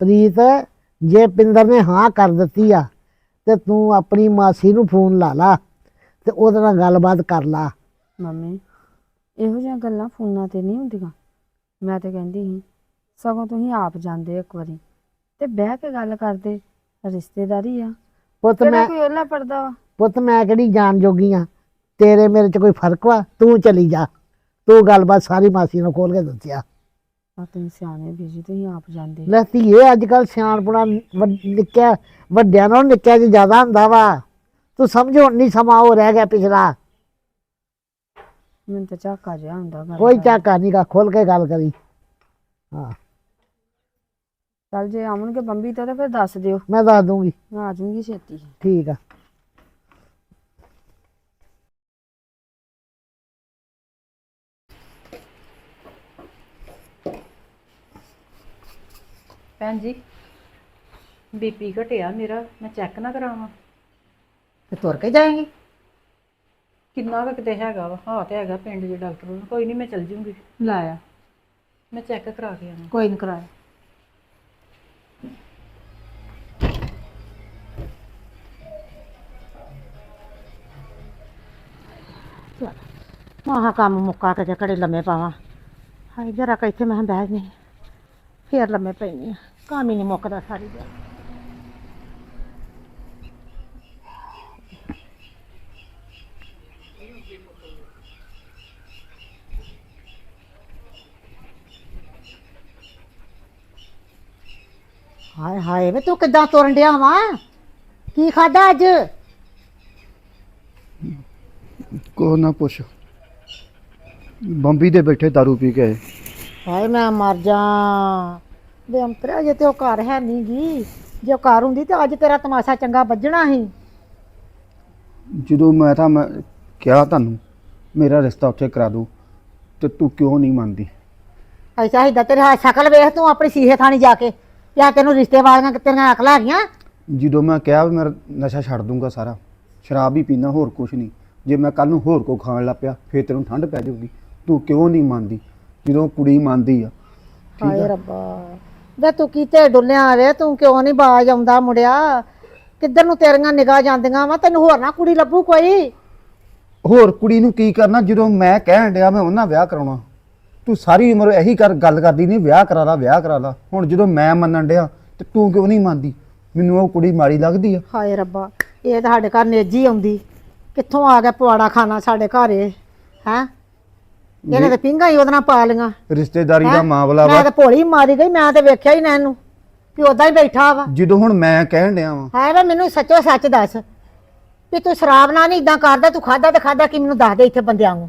ਪ੍ਰੀਤ ਜੇ ਪਿੰਦਰ ਨੇ ਹਾਂ ਕਰ ਦਿੱਤੀ ਆ ਤੇ ਤੂੰ ਆਪਣੀ ਮਾਸੀ ਨੂੰ ਫੋਨ ਲਾ ਲਾ ਤੇ ਉਹਦੇ ਨਾਲ ਗੱਲਬਾਤ ਕਰ ਲਾ। ਮੰਮੀ ਇਹੋ ਜਿਹੀਆਂ ਗੱਲਾਂ ਫੋਨਾਂ ਤੇ ਨਹੀਂ ਹੁੰਦੀਆਂ। ਮੈਂ ਤੇ ਕਹਿੰਦੀ ਸੀ ਸਗੋਂ ਤੁਸੀਂ ਆਪ ਜਾਂਦੇ ਇੱਕ ਵਾਰੀ ਤੇ ਬਹਿ ਕੇ ਗੱਲ ਕਰਦੇ ਰਿਸ਼ਤੇਦਾਰੀ ਆ। ਪੁੱਤ ਕਿਹੜਾ ਮੈਂ ਕੋਈ ਉਹਲਾ ਪੜਦਾ ਵਾ? ਪੁੱਤ ਮੈਂ ਕਿਹੜੀ ਜਾਣ ਜੋਗੀ ਆ? ਤੇਰੇ ਮੇਰੇ ਚ ਕੋਈ ਫ਼ਰਕ ਵਾ? ਤੂੰ ਚਲੀ ਜਾ। ਤੂੰ ਗੱਲਬਾਤ ਸਾਰੀ ਮਾਸੀ ਨੂੰ ਖੋਲ ਕੇ ਦੱਸਿਆ। ਆ ਤੁਸੀਂ ਸਿਆਣੇ ਬੀਜੀ ਤੁਸੀਂ ਆਪ ਜਾਂਦੇ ਲੈ ਧੀਏ ਅੱਜ ਕੱਲ ਸਿਆਣਪੁਣਾ ਨਿੱਕਿਆ ਵੱਡਿਆਂ ਨਾਲੋਂ ਨਿੱਕਿਆ ਚ ਜ਼ਿਆਦਾ ਹੁੰਦਾ ਵਾ। ਤੂੰ ਸਮਝੋ ਨਹੀਂ ਸਮਾਂ ਰਹਿ ਗਿਆ ਪਿਛਲਾ। ਮੈਨੂੰ ਤਾਂ ਝਾਕਾ ਜਿਹਾ ਹੁੰਦਾ ਗੱਲ ਕੋਈ ਦਾ। ਝਾਕਾ ਨਹੀਂ ਗਾ ਖੋਲ ਕੇ ਗੱਲ ਕਰੀ। ਹਾਂ। ਚੱਲ ਜੇ ਆਉਣਗੇ ਬੰਬੀ ਤੋਂ ਤਾਂ ਫਿਰ ਦੱਸ ਦਿਓ। ਮੈਂ ਦੱਸ ਦੂੰਗੀ। ਮੈਂ ਆ ਜਾਊਂਗੀ ਛੇਤੀ। ਠੀਕ ਆ। ਭੈਣ ਜੀ ਬੀਪੀ ਘਟਿਆ ਮੇਰਾ ਮੈਂ ਚੈੱਕ ਨਾ ਕਰਾਵਾਂ। ਤੇ ਤੁਰ ਕੇ ਜਾਏਂਗੀ? ਕਿੰਨਾ ਕੁ ਕਿਤੇ ਹੈਗਾ ਵਾ ਹਾਂ ਤੇ ਹੈਗਾ ਪਿੰਡ ਦੇ ਡਾਕਟਰ ਨੂੰ ਕੋਈ ਨਹੀਂ ਮੈਂ ਚੱਲ ਜੂੰਗੀ। ਲਾਇਆ। ਮੈਂ ਚੈੱਕ ਕਰਾ ਕੇ ਆਵਾਂ। ਕੋਈ ਨਹੀਂ ਕਰਾਇਆ। ਮਾਹਾ ਕੰਮ ਮੁੱਕਾ ਕੇ ਤੇ ਘੜੇ ਲੰਮੇ ਪਾਵਾਂ। ਹਾਏ ਜਰਾ ਕ ਇੱਥੇ ਮੈਂ ਬਹਿ ਨਹੀਂ ਫੇਰ ਲੰਮੇ ਪੈਣੀ ਆ। ਕੰਮ ਹੀ ਨਹੀਂ ਮੁੱਕਦਾ ਸਾਰੀ ਦਿਨ ਹਾਏ ਹਾਏ ਵੇ ਤੂੰ ਕਿੱਦਾਂ ਤੁਰਨ ਡਿਆ ਵਾ? ਕੀ ਖਾਦਾ ਅੱਜ? ਕੋ ਨਾ ਪੁੱਛ ਬੰਬੀ ਦੇ ਬੈਠੇ दारू ਪੀ ਕੇ ਆਏ। ਹਾਏ ਮੈਂ ਮਰ ਜਾ। ਵੇ ਅੰਤਰਾ ਜੇ ਤੇ ਉਹ ਘਰ ਹੈ ਨਹੀਂ ਗੀ ਜੇ ਉਹ ਘਰ ਹੁੰਦੀ ਤੇ ਅੱਜ ਤੇਰਾ ਤਮਾਸ਼ਾ ਚੰਗਾ ਵੱਜਣਾ ਸੀ। ਜਦੋਂ ਮੈਂ ਤਾਂ ਮੈਂ ਕਿਹਾ ਤੁਹਾਨੂੰ ਮੇਰਾ ਰਿਸ਼ਤਾ ਉੱਥੇ ਕਰਾ ਦੋ ਤੇ ਤੂੰ ਕਿਉਂ ਨਹੀਂ ਮੰਨਦੀ? ਐਸਾ ਹਿੱਦਾ ਤੇਰੇ ਹੱਥ ਸ਼ਕਲ ਵੇਖ ਤੂੰ ਆਪਣੀ ਸੀਹੇ ਥਾਣੀ ਜਾ ਕੇ ਜਾਂ ਤੈਨੂੰ ਰਿਸ਼ਤੇ ਵਾਲੀਆਂ ਤੇਰੀਆਂ ਅਕਲਾਂ ਹੈਗੀਆਂ ਜਦੋਂ ਮੈਂ ਕਿਹਾ ਵੀ ਮੇਰਾ ਨਸ਼ਾ ਛੱਡ ਦੂੰਗਾ ਸਾਰਾ ਸ਼ਰਾਬ ਹੀ ਪੀਣਾ ਹੋਰ ਕੁਝ ਨਹੀਂ। ਜੇ ਮੈਂ ਕੱਲ ਨੂੰ ਹੋਰ ਕੋ ਖਾਣ ਲੱਗ ਪਿਆ ਫੇਰ ਤੈਨੂੰ ਠੰਡ ਪੈ ਜਾਊਗੀ। ਤੂੰ ਕਿਉਂ ਨਹੀਂ ਮੰਨਦੀ? ਜਦੋਂ ਕੁੜੀ ਮੰਨਦੀ ਆ? ਹਾਏ ਰੱਬਾ। ਵੇ ਤੂੰ ਕੀਤੇ ਡੁੱਲਿਆ ਵੇ? ਤੂੰ ਕਿਉਂ ਨਹੀਂ ਬਾਜ ਆਉਂਦਾ ਮੁੰਡਿਆ? ਕਿੱਧਰ ਨੂੰ ਤੇਰੀਆਂ ਨਿਗਾਹ ਜਾਂਦੀਆਂ ਵਾ? ਤੈਨੂੰ ਹੋਰ ਨਾ ਕੁੜੀ ਲੱਭੂ ਕੋਈ? ਹੋਰ ਕੁੜੀ ਨੂੰ ਕੀ ਕਰਨਾ? ਜਦੋਂ ਮੈਂ ਕਹਿਣ ਡਿਆ ਮੈਂ ਉਹਨਾਂ ਵਿਆਹ ਕਰਾਉਣਾ। ਤੂੰ ਸਾਰੀ ਉਮਰ ਇਹੀ ਕਰ ਗੱਲ ਕਰਦੀ ਨਹੀਂ ਵਿਆਹ ਕਰਾ ਲਾ ਵਿਆਹ ਕਰਾ ਲਾ। ਹੁਣ ਜਦੋਂ ਮੈਂ ਮੰਨਣ ਡਿਆ ਤੇ ਤੂੰ ਕਿਉਂ ਨਹੀਂ ਮੰਨਦੀ? ਮੈਨੂੰ ਉਹ ਕੁੜੀ ਮਾੜੀ ਲੱਗਦੀ ਆ। ਹਾਏ ਰੱਬਾ ਇਹ ਤਾਂ ਸਾਡੇ ਘਰ ਨੇਜੀ ਆਉਂਦੀ। ਕਿੱਥੋਂ ਆ ਗਿਆ ਪਵਾੜਾ ਖਾਣਾ ਸਾਡੇ ਘਰ ਇਹ ਹੈ? ਇਹਨੇ ਤਾਂ ਪਿੰਗਾ ਹੀ ਉਹਦੇ ਨਾਲ ਪਾ ਲੀਆਂ ਰਿਸ਼ਤੇਦਾਰੀ ਦਾ ਹੈਂ? ਮਾਮਲਾ ਮੈਂ ਵਾ ਤਾਂ ਭੋਲੀ ਮਾਰੀ ਗਈ ਮੈਂ ਤਾਂ ਵੇਖਿਆ ਹੀ ਨਾ ਇਹਨੂੰ ਵੀ ਉਦਾਂ ਹੀ ਬੈਠਾ ਵਾ। ਜਦੋਂ ਹੁਣ ਮੈਂ ਕਹਿਣ ਡਿਆ ਵਾਂ। ਹਾਏ ਵੇ ਮੈਨੂੰ ਸੱਚੋ ਸੱਚ ਦੱਸ ਵੀ ਤੂੰ ਸ਼ਰਾਬ ਨਾਲ ਨਹੀਂ ਇਦਾਂ ਕਰਦਾ ਤੂੰ ਖਾਦਾ ਤੇ ਖਾਦਾ ਕਿ ਮੈਨੂੰ ਦੱਸ ਦੇ ਇੱਥੇ ਬੰਦਿਆਂ ਨੂੰ।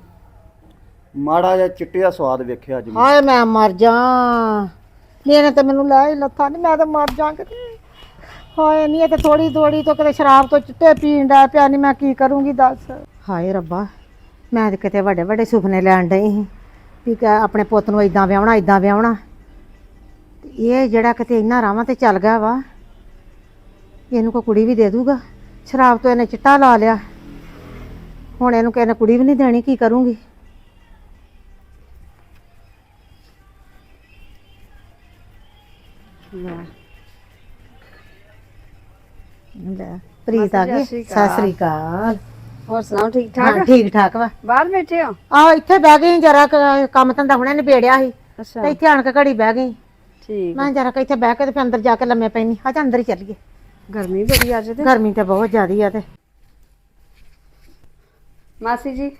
ਮਾੜਾ ਜਿਹਾ ਚਿੱਟੇ ਦਾ ਸਵਾਦ ਵੇਖਿਆ ਅੱਜ ਮੈਂ ਹਾਏ ਮੈਂ ਮਰ ਜਾ। ਇਹਨੇ ਤਾਂ ਮੈਨੂੰ ਲੈ ਹੀ ਲੱਥਾ ਨਹੀਂ ਮੈਂ ਤਾਂ ਮਰ ਜਾ ਕਿਤੇ। ਹਾਏ ਨਹੀਂ ਇਹ ਤਾਂ ਥੋੜੀ ਥੋੜੀ ਤੋਂ ਕਿਤੇ ਸ਼ਰਾਬ ਤੋਂ ਚਿੱਟੇ ਪੀਣ ਦਾ ਪਿਆ ਨਹੀਂ ਮੈਂ ਕੀ ਕਰੂੰਗੀ ਦੱਸ। ਹਾਏ ਰੱਬਾ। ਮੈਂ ਤਾਂ ਕਿਤੇ ਵੱਡੇ ਵੱਡੇ ਸੁਪਨੇ ਲੈਣ ਡਈ ਸੀ ਵੀ ਕਿ ਆਪਣੇ ਪੁੱਤ ਨੂੰ ਇਦਾਂ ਵਿਆਹਣਾ ਇਦਾਂ ਵਿਆਹਣਾ। ਤੇ ਇਹ ਜਿਹੜਾ ਕਿਤੇ ਇੰਨਾ ਰਾਵਾਂ ਤੇ ਚੱਲ ਗਿਆ ਵਾ ਇਹਨੂੰ ਕੋਈ ਕੁੜੀ ਵੀ ਦੇ ਦੂਗਾ। ਸ਼ਰਾਬ ਤੋਂ ਇਹਨੇ ਚਿੱਟਾ ਲਾ ਲਿਆ। ਹੁਣ ਇਹਨੂੰ ਨੇ ਕੁੜੀ ਵੀ ਨਹੀਂ ਦੇਣੀ ਕੀ ਕਰੂੰਗੀ? ਲੈ। ਪ੍ਰੀਤ ਆ ਗਈ। ਸਤਿ ਸ੍ਰੀ ਅਕਾਲ। ਹੋਰ ਸੁਣਾਓ ਠੀਕ ਹਾਂ ਠਾਕ ਠੀਕ ਠਾਕ ਵਾ। ਬਾਹਰ ਬੈਠੇ ਹੋ? ਆਹੋ ਇੱਥੇ ਬਹਿ ਗਈ ਜਰਾ ਕੰਮ ਧੰਦਾ ਹੁਣੇ ਨਿਬੇੜਿਆ ਸੀ। ਅੱਛਾ। ਤੇ ਇੱਥੇ ਆਣ ਕੇ ਘੜੀ ਬਹਿ ਗਈ। ਠੀਕ। ਮੈਂ ਜਰਾ ਇੱਥੇ ਬਹਿ ਕੇ ਤੇ ਫਿਰ ਅੰਦਰ ਜਾ ਕੇ ਲੰਮੇ ਪੈਣੀ ਆ ਜਾ ਅੰਦਰ ਹੀ ਚੱਲੀਏ ਗਰਮੀ ਬੜੀ ਅੱਜ ਤੇ। ਗਰਮੀ ਤੇ ਬਹੁਤ ਜ਼ਿਆਦੀ ਆ ਤੇ। ਮਾਸੀ ਜੀ?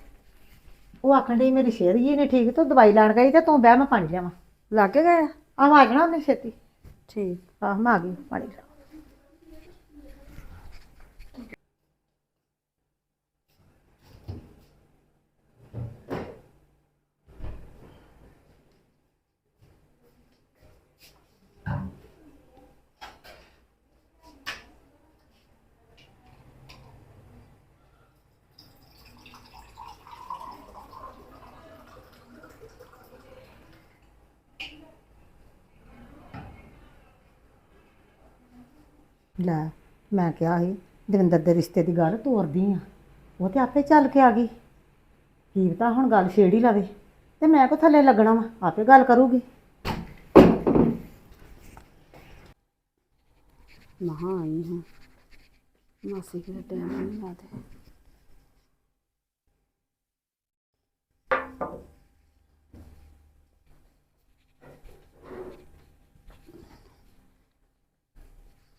ਉਹ ਆਖਣ ਡਈ ਮੇਰੀ ਸਿਹਤ ਜੀ ਨਹੀਂ ਠੀਕ ਤੂੰ ਦਵਾਈ ਲੈਣ ਗਈ ਤੇ ਤੂੰ ਬਹਿ ਮੈਂ ਪਾਣੀ ਲਿਆਵਾਂ। ਲੱਗ ਗਏ ਆਹ ਆ ਜਾਣਾ ਉਹਨੇ ਛੇਤੀ। ਠੀਕ। ਆਹ ਮੈਂ ਆ ਗਈ ਪਾਣੀ ਲੈ, ਮੈਂ ਕਿਹਾ ਸੀ, ਦਵਿੰਦਰ ਦੇ ਰਿਸ਼ਤੇ ਦੀ ਗੱਲ ਤੋਰਦੀ ਆ। ਉਹ ਤੇ ਆਪੇ ਚੱਲ ਕੇ ਆ ਗਈ। ਕੀ ਪਤਾ ਹੁਣ ਗੱਲ ਛੇੜ ਹੀ ਲਵੇ। ਤੇ ਮੈਂ ਕੋ ਥੱਲੇ ਲੱਗਣਾ ਵਾ? ਆਪੇ ਗੱਲ ਕਰੂਗੀ। ਮਹਾ ਆਈ ਹਾਂ। ਮਾਸੀ ਕਿਤੇ ਟਾਈਮ ਨਹੀਂ ਲਾਦੇ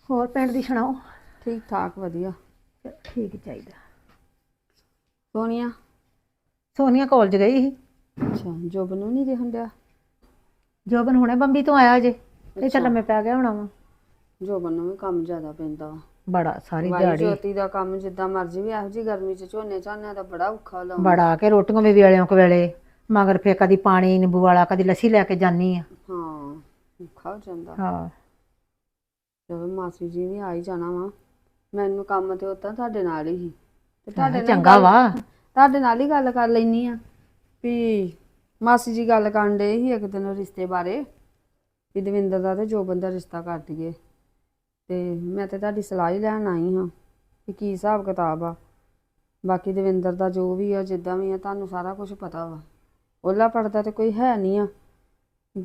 ਹੋਰ ਪਿੰਡ ਦੀ ਸੁਣਾਓ? ਠੀਕ ਠਾਕ ਵਧੀਆ। ਠੀਕ ਚਾਹੀਦਾ। ਸੋਨੀਆ? ਸੋਨੀਆ ਕਾਲਜ ਗਈ ਸੀ। ਅੱਛਾ ਜੋਬ ਨੂੰ ਨਹੀਂ ਦੇਖਣ ਡਿਆ? ਜੋਬਨ ਹੁਣੇ ਬੰਬੀ ਤੋਂ ਆਇਆ ਜੇ। ਇਹ ਤਾਂ ਲੰਮੇ ਪੈ ਗਿਆ ਹੋਣਾ ਵਾ। ਜੋਬਨ ਨੂੰ ਵੀ ਕੰਮ ਜ਼ਿਆਦਾ ਪੈਂਦਾ ਵਾ। ਬੜਾ ਸਾਰੀ ਵਾਈ ਦਿਹਾੜੀ। ਜੋਤੀ ਦਾ ਕੰਮ ਜਿੱਦਾਂ ਮਰਜ਼ੀ ਵੀ ਇਹੋ ਜੀ ਗਰਮੀ ਚ ਝੋਨੇ ਝਾਨਿਆਂ ਦਾ ਬੜਾ ਔਖਾ ਲਾਉਂਦਾ ਬੜਾ ਕੇ ਰੋਟੀਆਂ ਵੀ ਵੇਲਿਆਂ ਕੁ ਵੇਲੇ। ਮਗਰ ਫੇਰ ਕਦੀ ਪਾਣੀ ਨਿੰਬੂ ਵਾਲਾ ਕਦੀ ਲੱਸੀ ਲੈ ਕੇ ਜਾਨੀ ਆ। ਹਾਂ ਔਖਾ ਹੋ ਜਾਂਦਾ। ਹਾਂ। ਚਲੋ ਮਾਸੀ ਜੀ ਵੀ ਆ ਹੀ ਜਾਣਾ ਵਾ। ਮੈਨੂੰ ਕੰਮ ਤੇ ਉਤਾਂ ਤੁਹਾਡੇ ਨਾਲ ਹੀ ਸੀ। ਤੇ ਤੁਹਾਡੇ ਨਾਲ ਚੰਗਾ ਗੱਲ- ਵਾ। ਤੁਹਾਡੇ ਨਾਲ ਹੀ ਗੱਲ ਕਰ ਲੈਣੀ ਆ ਵੀ ਮਾਸੀ ਜੀ ਗੱਲ ਕਰਨ ਦੇ ਸੀ ਇੱਕ ਦਿਨ ਰਿਸ਼ਤੇ ਬਾਰੇ ਵੀ ਦਵਿੰਦਰ ਦਾ ਤੇ ਜੋਬਨ ਦਾ ਰਿਸ਼ਤਾ ਕਰ ਦਈਏ। ਤੇ ਮੈਂ ਤੇ ਤੁਹਾਡੀ ਸਲਾਹ ਹੀ ਲੈਣ ਆਈ ਹਾਂ ਕਿ ਕੀ ਹਿਸਾਬ ਕਿਤਾਬ ਆ। ਬਾਕੀ ਦਵਿੰਦਰ ਦਾ ਜੋ ਵੀ ਆ ਜਿੱਦਾਂ ਵੀ ਆ ਤੁਹਾਨੂੰ ਸਾਰਾ ਕੁਝ ਪਤਾ ਵਾ। ਉਹਲਾ ਪੜਦਾ ਤੇ ਕੋਈ ਹੈ ਨਹੀਂ ਆ।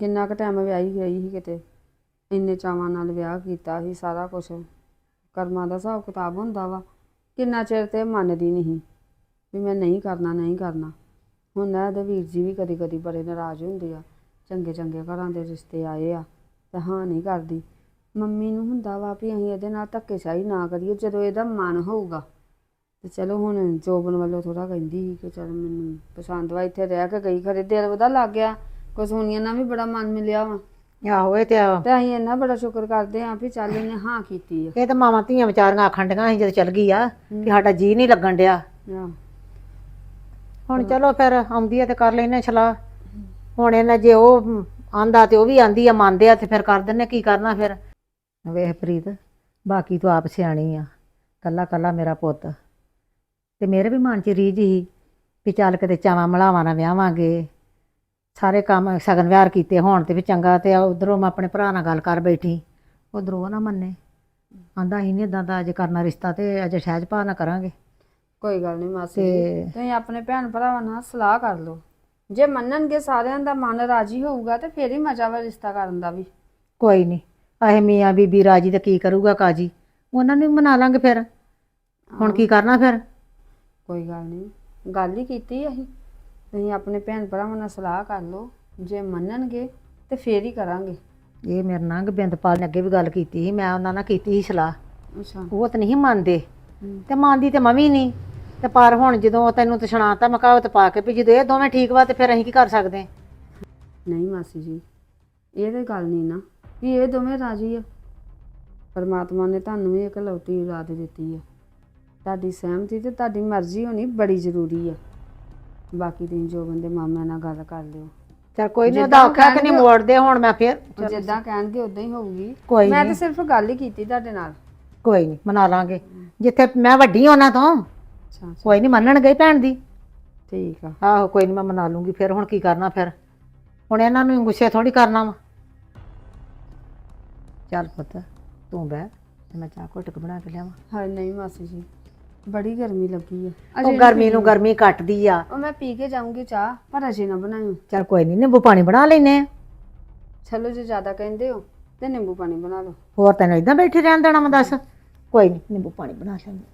ਕਿੰਨਾ ਕੁ ਟਾਈਮ ਵਿਆਹੀ ਗਈ ਸੀ ਕਿਤੇ। ਇੰਨੇ ਚਾਵਾਂ ਨਾਲ ਵਿਆਹ ਕੀਤਾ ਸੀ, ਸਾਰਾ ਕੁਝ ਕਰਮਾਂ ਦਾ ਹਿਸਾਬ ਕਿਤਾਬ ਹੁੰਦਾ ਵਾ। ਕਿੰਨਾ ਚਿਰ ਤੇ ਮੰਨਦੀ ਨਹੀਂ ਵੀ ਮੈਂ ਨਹੀਂ ਕਰਨਾ ਨਹੀਂ ਕਰਨਾ। ਹੁਣ ਨਾ ਇਹਦੇ ਵੀਰ ਜੀ ਵੀ ਕਦੀ ਕਦੀ ਬੜੇ ਨਾਰਾਜ਼ ਹੁੰਦੇ ਆ। ਚੰਗੇ ਚੰਗੇ ਘਰਾਂ ਦੇ ਰਿਸ਼ਤੇ ਆਏ ਆ ਤੇ ਹਾਂ ਨਹੀਂ ਕਰਦੀ। ਮੰਮੀ ਨੂੰ ਹੁੰਦਾ ਵਾ ਵੀ ਅਸੀਂ ਇਹਦੇ ਨਾਲ ਧੱਕੇਸ਼ਾਹੀ ਨਾ ਕਰੀਏ, ਜਦੋਂ ਇਹਦਾ ਮਨ ਹੋਊਗਾ। ਤੇ ਚਲੋ ਹੁਣ ਜੋਬਨ ਵੱਲੋਂ ਥੋੜਾ ਕਹਿੰਦੀ ਸੀ ਕਿ ਚਲ ਮੈਨੂੰ ਪਸੰਦ ਵਾ, ਇੱਥੇ ਰਹਿ ਕੇ ਗਈ, ਖਰੇ ਦਿਲ ਉਹਦਾ ਲੱਗ ਗਿਆ। ਕੁਝ ਸੁਣੀਆਂ ਨਾਲ ਵੀ ਬੜਾ ਮਨ ਮਿਲਿਆ ਵਾ। ਆਹੋ ਇਹ ਤੇ ਆ- ਤੇ ਅਸੀਂ ਇੰਨਾ ਬੜਾ ਸ਼ੁਕਰ ਕਰਦੇ ਆਂ ਵੀ ਚੱਲ ਇਹਨੇ ਹਾਂ ਕੀਤੀ ਆ। ਇਹ ਤਾਂ ਮਾਵਾਂ ਧੀਆਂ ਵਿਚਾਰੀਆਂ ਆਖਣ ਡੀਆਂ ਸੀ ਜਦੋਂ ਚਲ ਗਈ ਆ ਕਿ ਸਾਡਾ ਜੀ ਨਹੀਂ ਲੱਗਣ ਡਿਆ। ਆਹ, ਹੁਣ ਚਲੋ ਫਿਰ ਆਉਂਦੀ ਆ ਤੇ ਕਰ ਲੈਨੇ ਸਲਾਹ। ਹੁਣ ਇਹਨਾਂ ਜੇ ਉਹ ਆਂਦਾ ਤੇ ਉਹ ਵੀ ਆਂਦੀ ਆ ਮੰਨਦੇ ਆ ਤੇ ਫਿਰ ਕਰ ਦਿੰਨੇ ਕੀ ਕਰਨਾ ਫਿਰ? ਵੇਖ ਪ੍ਰੀਤ ਬਾਕੀ ਤੂੰ ਆਪ ਸਿਆਣੀ ਆ ਕੱਲਾ ਕੱਲਾ ਮੇਰਾ ਪੁੱਤ। ਤੇ ਮੇਰੇ ਵੀ ਮਨ 'ਚ ਰੀਝ ਸੀ ਵੀ ਚੱਲ ਕਿਤੇ ਚਾਵਾਂ ਮਲਾਵਾਂ ਨਾਲ ਵਿਆਹਾਂਗੇ। ਸਾਰੇ ਕੰਮ ਸਗਨ ਵਿਹਾਰ ਕੀਤੇ ਹੋਣ ਤੇ ਵੀ ਚੰਗਾ ਤੇ ਉਧਰੋਂ ਮੈਂ ਆਪਣੇ ਭਰਾ ਨਾਲ ਗੱਲ ਕਰ ਬੈਠੀ। ਉਧਰੋਂ ਉਹ ਨਾ ਮੰਨੇ। ਆਂਦਾ ਹੀ ਨਹੀਂ ਇਦਾਂ ਦਾ ਅਜੇ ਕਰਨਾ ਰਿਸ਼ਤਾ ਤੇ ਅਜੇ ਸਹਿਜ ਭਾ ਨਾ ਕਰਾਂਗੇ। ਕੋਈ ਗੱਲ ਨਹੀਂ ਮਾਸੀ ਜੀ ਤੇ ਤੁਸੀਂ ਆਪਣੇ ਭੈਣ ਭਰਾਵਾਂ ਨਾਲ ਸਲਾਹ ਕਰ ਲਓ। ਜੇ ਮੰਨਣਗੇ ਸਾਰਿਆਂ ਦਾ ਮਨ ਰਾਜੀ ਹੋਊਗਾ ਤੇ ਫੇਰ ਹੀ ਮਜ਼ਾ ਵਾ ਰਿਸ਼ਤਾ ਕਰਨ ਦਾ ਵੀ। ਕੋਈ ਨਹੀਂ ਆਹੇ ਮੀਆਂ ਬੀਬੀ ਰਾਜੀ ਤੇ ਕੀ ਕਰੂਗਾ ਕਾਜੀ? ਉਹਨਾਂ ਨੂੰ ਵੀ ਮਨਾ ਲਾਂਗੇ ਫਿਰ। ਹੁਣ ਕੀ ਕਰਨਾ ਫਿਰ? ਕੋਈ ਗੱਲ ਨਹੀਂ ਗੱਲ ਹੀ ਕੀਤੀ ਅਸੀਂ। ਤੁਸੀਂ ਆਪਣੇ ਭੈਣ ਭਰਾਵਾਂ ਨਾਲ ਸਲਾਹ ਕਰ ਲਓ ਜੇ ਮੰਨਣਗੇ ਤੇ ਫੇਰ ਹੀ ਕਰਾਂਗੇ। ਇਹ ਮੇਰੇ ਨਾਲ ਬਿੰਦਪਾਲ ਨੇ ਅੱਗੇ ਵੀ ਗੱਲ ਕੀਤੀ ਸੀ ਮੈਂ ਉਹਨਾਂ ਨਾਲ ਕੀਤੀ ਸੀ ਸਲਾਹ। ਅੱਛਾ। ਉਹ ਤਾਂ ਨਹੀਂ ਮੰਨਦੇ। ਤੇ ਮੰਨਦੀ ਤੇ ਮੈਂ ਵੀ ਨਹੀਂ। ਤੇ ਪਰ ਹੁਣ ਜਦੋਂ ਤੈਨੂੰ ਤੇ ਸੁਣਾਤਾ ਮੈਂ ਕਹਾਵਤ ਪਾ ਕੇ ਵੀ ਜਦੋਂ ਇਹ ਦੋਵੇਂ ਠੀਕ ਵਾ ਤੇ ਫਿਰ ਅਸੀਂ ਕੀ ਕਰ ਸਕਦੇ? ਨਹੀਂ ਮਾਸੀ ਜੀ ਇਹ ਤੇ ਗੱਲ ਨਹੀਂ ਨਾ ਵੀ ਇਹ ਦੋਵੇਂ ਰਾਜੀ ਆ। ਪਰਮਾਤਮਾ ਨੇ ਤੁਹਾਨੂੰ ਵੀ ਇੱਕ ਲੌਟੀ ਔਲਾਦ ਦਿੱਤੀ ਆ। ਤੁਹਾਡੀ ਸਹਿਮਤੀ ਤੇ ਤੁਹਾਡੀ ਮਰਜ਼ੀ ਹੋਣੀ ਬੜੀ ਜ਼ਰੂਰੀ ਆ। ਬਾਕੀ ਤੁਸੀਂ ਜੋ ਬੰਦੇ ਮਾਮਿਆਂ ਨਾਲ ਗੱਲ ਕਰ ਲਿਓ। ਚਲ ਕੋਈ ਨਹੀਂ ਉਹਦਾ ਆਖਿਆ ਕਿ ਨਹੀਂ ਮੋੜਦੇ ਹੁਣ ਮੈਂ ਫਿਰ। ਉਹ ਜਿੱਦਾਂ ਕਹਿਣਗੇ ਉਦਾਂ ਹੀ ਹੋਊਗੀ। ਕੋਈ ਮੈਂ। ਤਾਂ ਸਿਰਫ ਗੱਲ ਹੀ ਕੀਤੀ ਤੁਹਾਡੇ ਨਾਲ। ਕੋਈ ਨਹੀਂ ਮਨਾ ਲਾਂਗੇ। ਜਿੱਥੇ ਮੈਂ ਵੱਡੀ ਹਾਂ ਉਹਨਾਂ ਤੋਂ। ਅੱਛਾ ਕੋਈ ਨਹੀਂ ਮੰਨਣਗੇ ਹੀ ਭੈਣ ਦੀ। ਠੀਕ ਆ। ਆਹੋ ਕੋਈ ਨਹੀਂ ਮੈਂ ਮਨਾ ਲੂੰਗੀ ਫਿਰ। ਹੁਣ ਕੀ ਕਰਨਾ ਫਿਰ? ਹੁਣ ਇਹਨਾਂ ਨੂੰ ਗੁੱਸੇ ਥੋੜੀ ਕਰਨਾ ਵਾ। ਚੱਲ ਪੁੱਤ ਤੂੰ ਬਹਿ ਤੇ ਮੈਂ ਚਾਹ ਘੁੱਟ ਬਣਾ ਕੇ ਲਿਆਵਾਂ। ਹਾਏ ਨਹੀਂ ਮਾਸੀ ਜੀ। ਬੜੀ ਗਰਮੀ ਲੱਗੀ ਆ। ਉਹ ਗਰਮੀ ਨੂੰ। ਗਰਮੀ ਕੱਟਦੀ ਆ। ਉਹ ਮੈਂ ਪੀ ਕੇ ਜਾਊਂਗੀ ਚਾਹ ਪਰ ਅਜੇ ਨਾ ਬਣਾਇਓ। ਚੱਲ ਕੋਈ ਨਹੀਂ ਨਿੰਬੂ ਪਾਣੀ ਬਣਾ ਲੈਨੇ ਆ। ਚਲੋ ਜੇ ਜ਼ਿਆਦਾ ਕਹਿੰਦੇ ਹੋ ਤੇ ਨਿੰਬੂ ਪਾਣੀ ਬਣਾ ਲਓ। ਹੋਰ ਤੈਨੂੰ ਇਦਾਂ ਬੈਠੇ ਰਹਿਣ ਦੇਣਾ ਮੈਂ ਦੱਸ? ਕੋਈ ਨਹੀਂ ਨਿੰਬੂ ਪਾਣੀ ਬਣਾ ਲੈਂਦੇ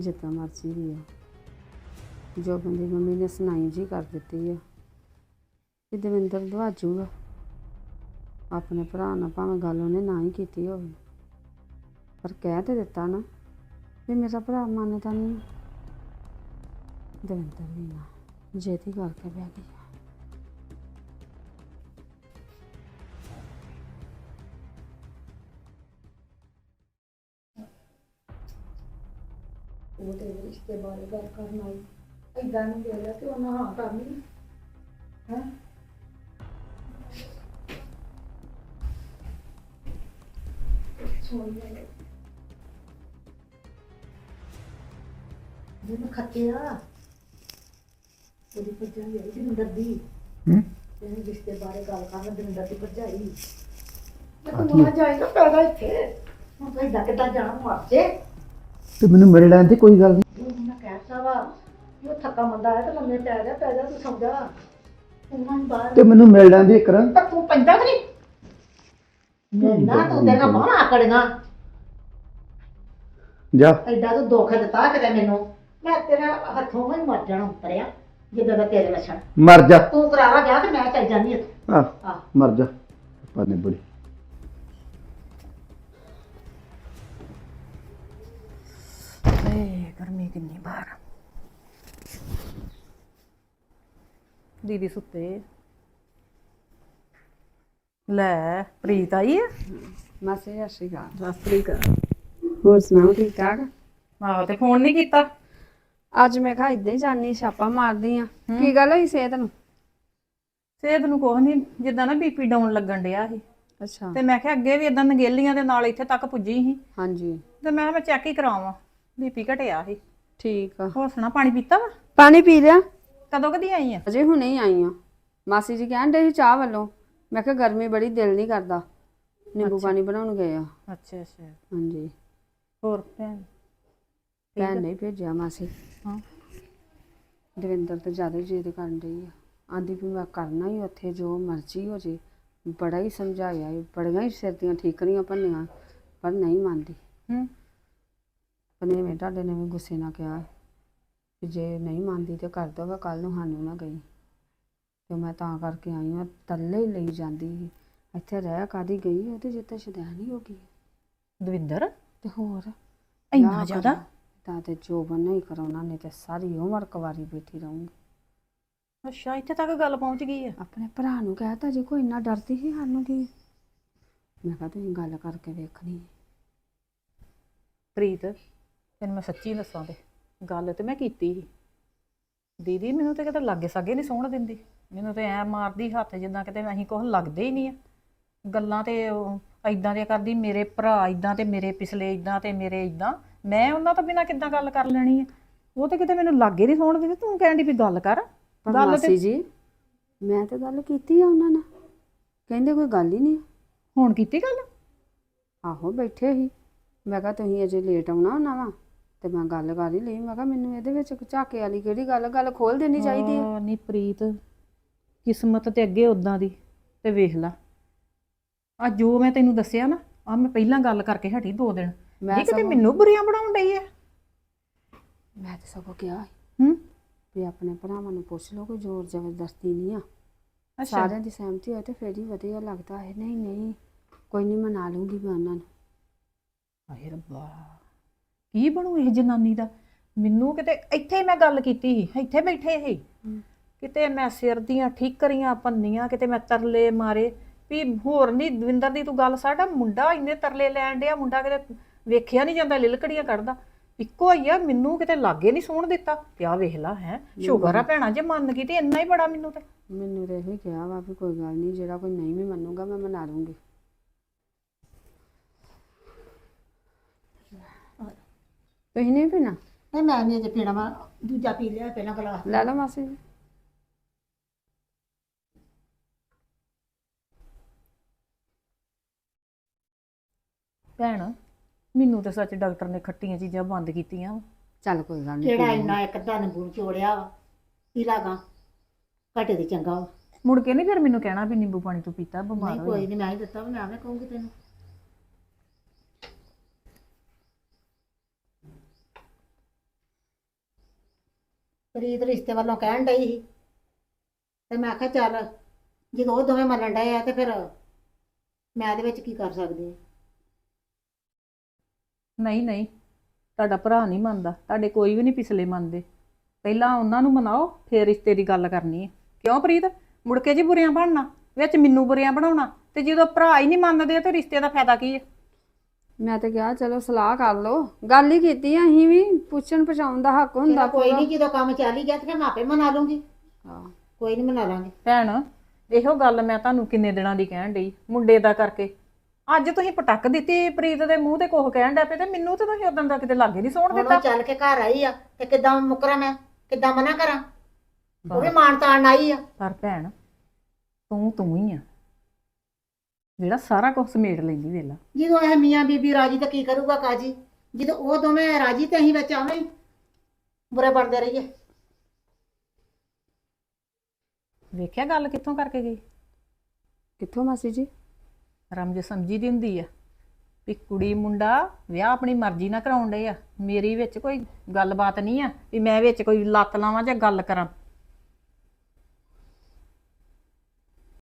ਜਿੱਦਾਂ ਮਰਜ਼ੀ ਵੀ ਆ। ਜੋ ਬੰਦੀ ਮੰਮੀ ਨੇ ਸੁਣਾਈ ਜੀ ਕਰ ਦਿੱਤੀ ਆ। ਕਿ ਦਵਿੰਦਰ ਦਵਾਜੂਗਾ। ਆਪਣੇ ਭਰਾ ਨਾਲ ਭਾਵੇਂ ਗੱਲ ਉਹਨੇ ਨਾ ਹੀ ਕੀਤੀ ਹੋਵੇ। ਪਰ ਕਹਿ ਤੇ ਦਿੱਤਾ ਨਾ ਵੀ ਮੇਰਾ ਭਰਾ ਮੰਨਦਾ ਨਹੀਂ। ਦਵਿੰਦਰ ਵੀ ਨਾ ਜੇਤੀ ਕਰਕੇ ਬਹਿ ਗਈ। ਆ। ਇਦਾਂ ਨਹੀਂ ਦੇ ਕਿ ਉਹਨਾਂ ਹਾਂ ਕਰਨੀ। ਹੈ? ਜਿਹਨੂੰ ਖੱਤਿਆ ਭਰਜਾਈ ਆਈ ਦੀ ਹੂੰ ਤੇ ਰਿਸ਼ਤੇ ਬਾਰੇ ਗੱਲ ਕਰਨ ਜਿੰਦਰ ਦੀ ਭਰਜਾਈ ਮੈਂ ਤੂੰ ਆ ਜਾਏਗਾ ਪੈਦਾ ਇੱਥੇ ਹੁਣ ਤਾਂ ਇਦਾਂ ਕਿੱਦਾਂ ਜਾਣਾ ਮਰ ਜੇ ਤੇ ਮੈਨੂੰ ਮਿਲ ਲੈਣ ਤੇ ਕੋਈ ਗੱਲ ਨਹੀਂ ਉਹ ਮੈਂ ਕਹਿਤਾ ਵਾ ਉਹ ਥੱਕਾ ਮੰਦਾ ਹੈ ਤੇ ਲੰਮੇ ਪੈ ਜਾ ਪੈ ਜਾ ਤੂੰ ਸੌਂ ਜਾ ਤੇ ਮੈਨੂੰ ਮਿਲ ਜਾਂਦੀ ਇੱਕ ਰਾਂ ਤਾਂ ਨਹੀਂ ਨਾ ਤੂੰ ਤੇਰਾ ਬਾਹਰ ਆਕੜੀਆਂ ਜਾ। ਐਡਾ ਤੂੰ ਦੁੱਖ ਦਿੱਤਾ ਕਿਤੇ ਮੈਨੂੰ। ਮੈਂ ਤੇਰਾ ਹੱਥੋਂ ਹੀ ਮਰ ਜਾਣਾ ਉਤਰਿਆ ਜਿੱਦਾਂ ਦਾ ਤੇਰੇ ਲੱਛਣ। ਮਰ ਜਾ। ਤੂੰ ਕਰਾਵਾ ਜਾ ਤੇ ਮੈਂ ਚੱਲ ਜਾਂਦੀ ਇੱਥੋਂ। ਆ ਆਹ। ਮਰ ਜਾ। ਪਾਣੇ ਬੜੀ। ਏ ਗਰਮੀ ਕਿੰਨੀ ਬਾਹਰ ਦੀਦੀ ਸੁੱਤੇ। ਲੈ ਪ੍ਰੀਤ ਆਈ ਹੈ ਮਾਸੀ ਸਤਿ ਸ਼੍ਰੀ ਅਕਾਲ। ਸਤਿ ਸ੍ਰੀ ਅਕਾਲ। ਹੋਰ ਸੁਣਾਓ ਠੀਕ ਠਾਕ? ਆਹ ਤੇ ਫੋਨ ਨਹੀਂ ਕੀਤਾ? ਅੱਜ ਮੈਂ ਕਿਹਾ ਇਦਾਂ ਹੀ ਜਾਨੀ ਛਾਪਾ ਮਾਰਦੀ ਆ ਕੀ ਗੱਲ ਹੋਈ ਸਿਹਤ ਨੂੰ? ਸਿਹਤ ਨੂੰ ਕੁਛ ਨਹੀਂ ਜਿੱਦਾਂ ਨਾ ਬੀਪੀ ਡਾਊਨ ਲੱਗਣ ਡਿਆ ਸੀ। ਅੱਛਾ। ਤੇ ਮੈਂ ਕਿਹਾ ਅੱਗੇ ਵੀ ਇਦਾਂ ਨਗੇਲੀਆਂ ਦੇ ਨਾਲ ਇੱਥੇ ਤੱਕ ਪੁੱਜੀ ਸੀ। ਹਾਂਜੀ। ਤੇ ਮੈਂ ਕਿਹਾ ਮੈਂ ਚੈੱਕ ਹੀ ਕਰਾਵਾਂ ਬੀਪੀ ਘਟਿਆ ਸੀ। ਠੀਕ ਆ। ਹੋਰ ਸੁਣਾ ਪਾਣੀ ਪੀਤਾ ਵਾ? ਪਾਣੀ ਪੀ ਲਿਆ? ਕਦੋਂ ਕਦੀ ਆਈ ਆ? ਅਜੇ ਹੁਣੇ ਹੀ ਆਈ ਆ ਮਾਸੀ ਜੀ ਕਹਿਣ ਡੇ ਸੀ ਚਾਹ ਵੱਲੋਂ। ਮੈਂ ਕਿਹਾ ਗਰਮੀ ਬੜੀ ਦਿਲ ਨਹੀਂ ਕਰਦਾ। ਨਿੰਬੂ ਪਾਣੀ ਬਣਾਉਣ ਗਏ ਆ। ਅੱਛਾ ਅੱਛਾ। ਹਾਂਜੀ। ਹੋਰ ਭੈਣ? ਭੈਣ ਨੇ ਭੇਜਿਆ ਮਾਸੀ। ਹਾਂ। ਦਵਿੰਦਰ ਤੇ ਜ਼ਿਆਦਾ ਜਿੱਦ ਕਰਨ ਡਈ ਆ। ਆਂਦੀ ਵੀ ਮੈਂ ਕਰਨਾ ਹੀ ਉੱਥੇ ਜੋ ਮਰਜ਼ੀ ਹੋ ਜੇ। ਬੜਾ ਹੀ ਸਮਝਾਇਆ ਏ ਬੜੀਆਂ ਹੀ ਸਿਰ ਦੀਆਂ ਠੀਕਰੀਆਂ ਭੰਨੀਆਂ ਪਰ ਨਹੀਂ ਮੰਨਦੀ। ਹੂੰ। ਪਨੇਵੇਂ ਤੁਹਾਡੇ ਨੇ ਵੀ ਗੁੱਸੇ ਨਾਲ ਕਿਹਾ ਕਿ ਜੇ ਨਹੀਂ ਮੰਨਦੀ ਤੇ ਕਰ ਦਵਾ ਕੱਲ ਨੂੰ ਸਾਨੂੰ ਨਾ ਗਈ ਤੇ ਮੈਂ ਤਾਂ ਕਰਕੇ ਆਈ ਹਾਂ ਤੱਲੇ ਹੀ ਲਈ ਜਾਂਦੀ ਸੀ। ਇੱਥੇ ਰਹਿ ਕਾਦੀ ਗਈ ਉਹ ਤੇ ਜਿੱਤੇ ਸ਼ਦੈਨ ਹੀ ਹੋ ਗਈ ਦਵਿੰਦਰ? ਤੇ ਹੋਰ? ਇੰਨਾ ਵਿਆਹ ਜ਼ਿਆਦਾ? ਤਾਂ ਤੇ ਜੋਬਨ ਨਹੀਂ ਕਰਾਉਣਾ ਨਹੀਂ ਤੇ ਸਾਰੀ ਉਮਰ ਕੁਵਾਰੀ ਬੈਠੀ ਰਹੂੰਗੀ। ਅੱਛਾ ਇੱਥੇ ਤੱਕ ਗੱਲ ਪਹੁੰਚ ਗਈ ਆ ਆਪਣੇ ਭਰਾ ਨੂੰ ਕਹਿਤਾ ਜੇ ਕੋਈ ਇੰਨਾ ਡਰਦੀ ਸੀ ਸਾਨੂੰ ਕੀ? ਮੈਂ ਕਿਹਾ ਤੁਸੀਂ ਗੱਲ ਕਰਕੇ ਵੇਖਣੀ ਪ੍ਰੀਤ ਤੈਨੂੰ ਮੈਂ ਸੱਚੀ ਦੱਸਾਂ ਤੇ ਗੱਲ ਤੇ ਮੈਂ ਕੀਤੀ ਸੀ। ਦੀਦੀ ਮੈਨੂੰ ਤੇ ਕਿਤੇ ਲਾਗੇ ਸਾਗੇ ਨਹੀਂ ਸੌਣ ਦਿੰਦੀ। ਮੈਨੂੰ ਤੇ ਐ ਮਾਰਦੀ ਹੱਥ ਜਿੱਦਾਂ ਕਿਤੇ ਅਸੀਂ ਕੁਝ ਲੱਗਦੇ ਹੀ ਨਹੀਂ ਆ। ਗੱਲਾਂ ਤੇ ਐਦਾਂ ਦੀਆਂ ਕਰਦੀ ਮੇਰੇ ਭਰਾ ਐਦਾਂ ਤੇ ਮੇਰੇ ਪਿਛਲੇ ਐਦਾਂ ਤੇ ਮੇਰੇ ਐਦਾਂ ਮੈਂ ਉਹਨਾਂ ਤੋਂ ਬਿਨਾ ਕਿੱਦਾਂ ਗੱਲ ਕਰ ਲੈਣੀ ਆ? ਉਹ ਤੇ ਕਿਤੇ ਮੈਨੂੰ ਲਾਗੇ ਨਹੀਂ ਸੌਣ ਦਿੰਦੀ। ਤੂੰ ਕਹਿਣ ਦੀ ਵੀ ਗੱਲ ਕਰ। ਗੱਲ ਤੇ ਜੀ ਮੈਂ ਤੇ ਗੱਲ ਕੀਤੀ ਆ ਉਹਨਾਂ ਨਾਲ। ਕਹਿੰਦੇ ਕੋਈ ਗੱਲ ਹੀ ਨਹੀਂ ਹੁਣ ਕੀਤੀ ਗੱਲ? ਆਹੋ ਬੈਠੇ ਸੀ। ਮੈਂ ਕਿਹਾ ਤੁਸੀਂ ਅਜੇ ਲੇਟ ਆਉਣਾ ਉਹਨਾਂ ਵਾ ਤੇ ਮੈਂ ਗੱਲ ਕਰ ਹੀ ਲਈ। ਮੈਂ ਕਿਹਾ ਮੈਨੂੰ ਇਹਦੇ ਵਿੱਚ ਝਾਕੇ ਵਾਲੀ ਕਿਹੜੀ ਗੱਲ? ਗੱਲ ਖੋਲ ਦੇਣੀ ਚਾਹੀਦੀ ਹੈ ਨਹੀਂ ਪ੍ਰੀਤ। ਕਿਸਮਤ ਤੇ ਅੱਗੇ ਉਦਾਂ ਦੀ ਤੇ ਵੇਖ ਲਾ। ਆ ਜੋ ਮੈਂ ਤੈਨੂੰ ਦੱਸਿਆ ਨਾ ਆ ਮੈਂ ਪਹਿਲਾਂ ਗੱਲ ਕਰਕੇ ਹਟੀ ਦੋ ਦਿਨ। ਮੈਂ ਇਹ ਕਿਤੇ ਸਗੋਂ- ਮੈਨੂੰ ਬੁਰੀਆਂ ਬਣਾਉਣ ਡਈ ਐ ਮੈਂ ਤੇ ਸਗੋਂ ਕਿਹਾ ਸੀ ਹੂੰ? ਵੀ ਆਪਣੇ ਭਰਾਵਾਂ ਨੂੰ ਪੁੱਛ ਲਓ ਕੋਈ ਜ਼ੋਰ ਜ਼ਬਰਦਸਤੀ ਨਹੀਂ ਆ। ਅੱਛਾ। ਸਾਰਿਆਂ ਦੀ ਸਹਿਮਤੀ ਹੋਏ ਤੇ ਫੇਰ ਹੀ ਵਧੀਆ ਲੱਗਦਾ ਹੈ। ਨਹੀਂ ਨਹੀਂ ਕੋਈ ਨਹੀਂ ਮਨਾ ਲੂੰਗੀ ਮੈਂ ਉਹਨਾਂ ਨੂੰ। ਹਾਏ ਰੱਬਾ ਕੀ ਬਣੂ ਇਹ ਜਨਾਨੀ ਦਾ? ਮੈਨੂੰ ਕਿਤੇ ਇੱਥੇ ਹੀ ਮੈਂ ਗੱਲ ਕੀਤੀ ਸੀ ਇੱਥੇ ਬੈਠੇ ਸੀ। ਕਿਤੇ ਮੈਂ ਸਿਰ ਦੀਆਂ ਠੀਕਰੀਆਂ ਪੰਨੀਆਂ ਕਿਤੇ ਮੈਂ ਤਰਲੇ ਮਾਰੇ। ਵੀ ਹੋਰ ਨਹੀਂ ਦਵਿੰਦਰ ਦੀ ਤੂੰ ਗੱਲ ਸਾਡਾ ਮੁੰਡਾ ਇੰਨੇ ਤਰਲੇ ਲੈਣ ਡਿਆ ਮੁੰਡਾ ਕਿਤੇ ਵੇਖਿਆ ਨਹੀਂ ਜਾਂਦਾ ਲਿਲਕੜੀਆਂ ਕੱਢਦਾ। ਇੱਕੋ ਹੀ ਆ ਮੈਨੂੰ ਕਿਤੇ ਲਾਗੇ ਨਹੀਂ ਸੌਣ ਦਿੱਤਾ। ਪਿਆ ਵੇਖ ਲਾ ਹੈ? ਸ਼ੁਕਰ ਆ ਭੈਣਾ ਜੇ ਮੰਨ ਗਈ ਤੇ ਇੰਨਾ ਹੀ ਬੜਾ ਮੈਨੂੰ ਤੇ। ਮੈਨੂੰ ਤੇ ਇਹੀ ਕਿਹਾ ਵਾ ਵੀ ਕੋਈ ਗੱਲ ਨਹੀਂ ਜਿਹੜਾ ਕੋਈ ਨਹੀਂ ਵੀ ਮੰਨੂਗਾ ਮੈਂ ਮਨਾ ਲੂੰਗੀ। ਤੁਸੀਂ ਨਹੀਂ ਪੀਣਾ? ਨਹੀਂ ਮੈਂ ਨਹੀਂ ਅਜੇ ਪੀਣਾ ਵਾ। ਦੂਜਾ ਪੀ ਲਿਆ ਪਹਿਲਾਂ ਗਲਾਸ। ਲੈ ਲਓ ਮਾਸੀ ਜੀ। ਭੈਣ ਮੈਨੂੰ ਤੇ ਸੱਚ ਡਾਕਟਰ ਨੇ ਖੱਟੀਆਂ ਚੀਜ਼ਾਂ ਬੰਦ ਕੀਤੀਆਂ ਵਾ। ਚੱਲ ਕੋਈ ਗੱਲ ਨਹੀਂ ਕਿਹੜਾ ਇੰਨਾ ਇੱਕ ਅੱਧਾ ਨਿੰਬੂ ਚੋੜਿਆ ਵਾ ਪੀ ਲਾਗਾ? ਘਟੇ ਦੇ ਚੰਗਾ ਵਾ। ਮੁੜ ਕੇ ਨਹੀਂ ਫਿਰ ਮੈਨੂੰ ਕਹਿਣਾ ਵੀ ਨਿੰਬੂ ਪਾਣੀ ਤੂੰ ਪੀਤਾ ਬਿਮਾਰ ਨਹੀਂ ਕੋਈ ਨਹੀਂ ਮੈਂ ਹੀ ਦਿੱਤਾ ਵਾ, ਮੈਂ ਐਵੇਂ ਕਹੂੰਗੀ ਤੈਨੂੰ। ਪ੍ਰੀਤ ਰਿਸ਼ਤੇ ਵੱਲੋਂ ਕਹਿਣ ਡਈ ਸੀ। ਤੇ ਮੈਂ ਆਖਿਆ ਚੱਲ ਜਦੋਂ ਉਹ ਦੋਵੇਂ ਮੰਨਣ ਡਏ ਆ ਤੇ ਫਿਰ ਮੈਂ ਇਹਦੇ ਵਿੱਚ ਕੀ ਕਰ ਸਕਦੀ ਹਾਂ ਨਹੀਂ ਨਹੀਂ। ਤੁਹਾਡਾ ਭਰਾ ਨਹੀਂ ਮੰਨਦਾ। ਤੁਹਾਡੇ ਕੋਈ ਵੀ ਨਹੀਂ ਪਿਛਲੇ ਮੰਨਦੇ। ਪਹਿਲਾਂ ਉਹਨਾਂ ਨੂੰ ਮਨਾਓ ਫਿਰ ਰਿਸ਼ਤੇ ਦੀ ਗੱਲ ਕਰਨੀ ਹੈ। ਕਿਉਂ ਪ੍ਰੀਤ? ਮੁੜ ਕੇ ਜੀ ਬੁਰੀਆਂ ਬਣਨਾ ਵਿੱਚ ਮੈਨੂੰ ਬੁਰੀਆਂ ਬਣਾਉਣਾ ਤੇ ਜਦੋਂ ਭਰਾ ਹੀ ਨਹੀਂ ਮੰਨਦੇ ਤੇ ਰਿਸ਼ਤੇ ਦਾ ਫਾਇਦਾ ਕੀ ਹੈ? ਮੈਂ ਤੇ ਕਿਹਾ ਚਲੋ ਸਲਾਹ ਕਰ ਲਓ। ਗੱਲ ਹੀ ਕੀਤੀ ਆ ਅਸੀਂ ਵੀ ਪੁੱਛਣ ਪਛਾਉਣ ਦਾ ਹੱਕ ਹੁੰਦਾ ਕੋਈ ਨਹੀਂ ਜਦੋਂ ਕੰਮ ਚੱਲ ਹੀ ਗਿਆ ਤੇ ਫਿਰ ਮੈਂ ਆਪੇ ਮਨਾ ਲੂੰਗੀ। ਹਾਂ। ਕੋਈ ਨਹੀਂ ਮਨਾ ਲਾਂਗੇ। ਭੈਣ ਇਹੋ ਗੱਲ ਮੈਂ ਤੁਹਾਨੂੰ ਕਿੰਨੇ ਦਿਨਾਂ ਦੀ ਕਹਿਣ ਡਈ ਮੁੰਡੇ ਦਾ ਕਰਕੇ। ਅੱਜ ਤੁਸੀਂ ਪਟਕ ਦਿੱਤੀ ਪ੍ਰੀਤ ਦੇ ਮੂੰਹ ਤੇ ਕੁਝ ਕਹਿਣ ਡੈ ਪਏ ਤੇ ਮੈਨੂੰ ਤੇ ਤੁਸੀਂ ਉਦੋਂ ਦਾ ਕਿਤੇ ਲਾਗੇ ਨਹੀਂ ਸੌਣ ਹੁਣ ਦਿੱਤਾ। ਚੱਲ ਕੇ ਘਰ ਆਈ ਆ ਤੇ ਕਿੱਦਾਂ ਮੁਕਰਾਂ ਮੈਂ? ਕਿੱਦਾਂ ਮਨਾ ਕਰਾਂ? ਉਹ ਵੀ ਮਾਨ ਤਾਣ ਆਈ ਆ। ਪਰ ਭੈਣ ਤੂੰ ਤੂੰ ਹੀ ਆ। ਜਿਹੜਾ ਸਾਰਾ ਕੁਝ ਸਮੇਟ ਲੈਂਦੀ ਵੇਲਾ। ਜਦੋਂ ਇਹ ਮੀਆਂ ਬੀਬੀ ਰਾਜੀ ਤਾਂ ਕੀ ਕਰੂਗਾ ਕਾਜੀ? ਜਦੋਂ ਉਹ ਦੋਵੇਂ ਰਾਜੀ ਤੇ ਅਸੀਂ ਵਿੱਚ ਆਵੇਂ ਹੀ ਬੁਰੇ ਬਣਦੇ ਰਹੀਏ। ਵੇਖਿਆ ਗੱਲ ਕਿੱਥੋਂ ਕਰਕੇ ਗਈ? ਕਿੱਥੋਂ ਮਾਸੀ ਜੀ? ਰਮਜ ਸਮਝੀ ਦੀ ਹੁੰਦੀ ਆ ਵੀ ਕੁੜੀ ਮੁੰਡਾ ਵਿਆਹ ਆਪਣੀ ਮਰਜ਼ੀ ਨਾਲ ਕਰਾਉਣ ਡਏ ਆ। ਮੇਰੀ ਵਿੱਚ ਕੋਈ ਗੱਲਬਾਤ ਨਹੀਂ ਆ ਵੀ ਮੈਂ ਵਿੱਚ ਕੋਈ ਲੱਤ ਲਾਵਾਂ ਜਾਂ ਗੱਲ ਕਰਾਂ।